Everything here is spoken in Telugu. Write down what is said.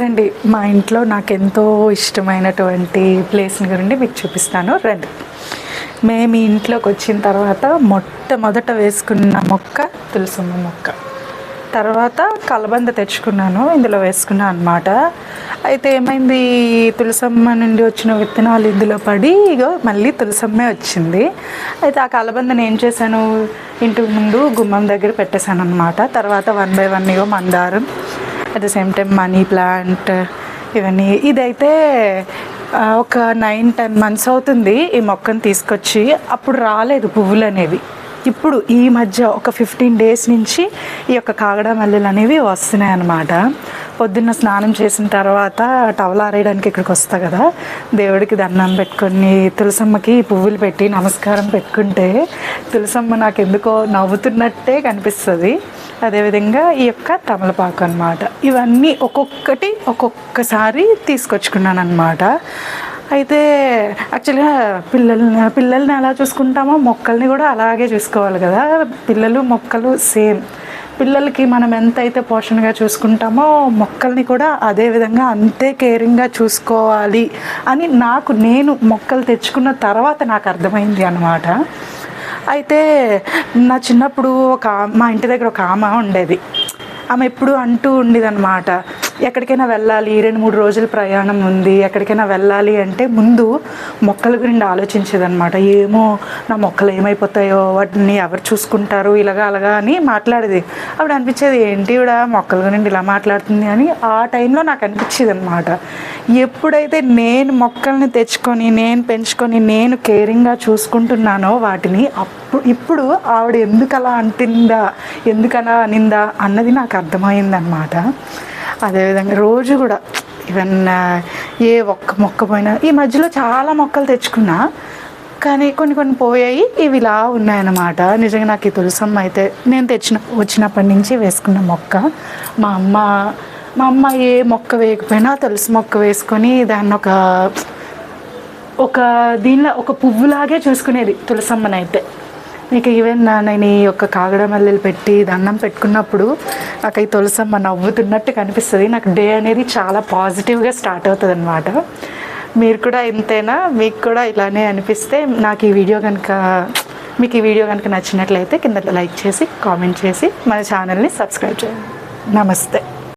రండి మా ఇంట్లో నాకు ఎంతో ఇష్టమైనటువంటి ప్లేస్ని గురించి మీకు చూపిస్తాను. రండి. మేము ఈ ఇంట్లోకి వచ్చిన తర్వాత మొట్టమొదట వేసుకున్న మొక్క తులసమ్మ మొక్క. తర్వాత కలబంద తెచ్చుకున్నాను ఇందులో వేసుకున్నాను అనమాట అయితే ఏమైంది? తులసమ్మ నుండి వచ్చిన విత్తనాలు ఇందులో పడి ఇగో మళ్ళీ తులసమ్మే వచ్చింది. అయితే ఆ కలబందని ఏం చేశాను? ఇంటి ముందు గుమ్మం దగ్గర పెట్టేశాను అనమాట తర్వాత వన్ బై వన్ ఇగో మందారం at the same time money plant ఇవన్నీ. ఇదైతే ఒక నైన్ టెన్ మంత్స్ అవుతుంది ఈ మొక్కను తీసుకొచ్చి. అప్పుడు రాలేదు పువ్వులు అనేవి. ఇప్పుడు ఈ మధ్య ఒక ఫిఫ్టీన్ డేస్ నుంచి ఈ యొక్క కాగడ మల్లెలు అనేవి వస్తున్నాయి అన్నమాట. పొద్దున్న స్నానం చేసిన తర్వాత టవల్ ఆరేయడానికి ఇక్కడికి వస్తా కదా. దేవుడికి దండం పెట్టుకొని తులసమ్మకి పువ్వులు పెట్టి నమస్కారం పెట్టుకుంటే తులసమ్మ నాకు ఎందుకో నవ్వుతున్నట్టే కనిపిస్తుంది. అదేవిధంగా ఈ యొక్క తమలపాకు అనమాట ఇవన్నీ ఒక్కొక్కటి ఒక్కొక్కసారి తీసుకొచ్చుకున్నాను అనమాట అయితే యాక్చువల్గా పిల్లల్ని పిల్లల్ని ఎలా చూసుకుంటామో మొక్కల్ని కూడా అలాగే చూసుకోవాలి కదా. పిల్లలు మొక్కలు సేమ్. పిల్లలకి మనం ఎంతైతే పోషణగా చూసుకుంటామో మొక్కల్ని కూడా అదే విధంగా అంతే కేరింగ్గా చూసుకోవాలి అని నాకు నేను మొక్కలు తెచ్చుకున్న తర్వాత నాకు అర్థమైంది అనమాట అయితే నా చిన్నప్పుడు ఒక మా ఇంటి దగ్గర ఒక ఆమె ఉండేది. ఆమె ఎప్పుడు అంటూ ఉండేదన్నమాట ఎక్కడికైనా వెళ్ళాలి రెండు మూడు రోజుల ప్రయాణం ఉంది ఎక్కడికైనా వెళ్ళాలి అంటే ముందు మొక్కల గురించి ఆలోచించేదన్నమాట. ఏమో నా మొక్కలు ఏమైపోతాయో వాటిని ఎవరు చూసుకుంటారు ఇలాగా అలాగా అని మాట్లాడేది. అప్పుడు అనిపించేది ఏంటి కూడా మొక్కల గురించి ఇలా మాట్లాడుతుంది? అని ఆ టైంలో నాకు అనిపించేది అనమాట ఎప్పుడైతే నేను మొక్కల్ని తెచ్చుకొని నేను పెంచుకొని నేను కేరింగ్గా చూసుకుంటున్నానో వాటిని అప్పుడు ఇప్పుడు ఆవిడ ఎందుకు అలా ఎందుకలా అనిందా అన్నది నాకు అర్థమైందనమాట అదేవిధంగా రోజు కూడా ఈవెన్ ఏ ఒక్క మొక్క పోయినా ఈ మధ్యలో చాలా మొక్కలు తెచ్చుకున్నా కానీ కొన్ని కొన్ని పోయాయి ఇవి ఇలా ఉన్నాయన్నమాట. నిజంగా నాకు ఈ తులసమ్మ అయితే నేను తెచ్చిన వచ్చినప్పటి నుంచి వేసుకున్న మొక్క. మా అమ్మ మా అమ్మ ఏ మొక్క వేయకపోయినా తులసి మొక్క వేసుకొని దాన్ని ఒక ఒక దీనిలో ఒక పువ్వులాగే చూసుకునేది తులసమ్మనైతే. ఇక ఈవెన్ నేను ఈ యొక్క కాగడ మల్లెలు పెట్టి దండం పెట్టుకున్నప్పుడు నాకు ఈ తులసమ్మ నవ్వుతున్నట్టు కనిపిస్తుంది. నాకు డే అనేది చాలా పాజిటివ్గా స్టార్ట్ అవుతుంది అనమాట మీరు కూడా ఎంతైనా మీకు కూడా ఇలానే అనిపిస్తే నాకు ఈ వీడియో కనుక మీకు ఈ వీడియో కనుక నచ్చినట్లయితే కింద లైక్ చేసి కామెంట్ చేసి మన ఛానల్ని సబ్స్క్రైబ్ చేయండి. నమస్తే.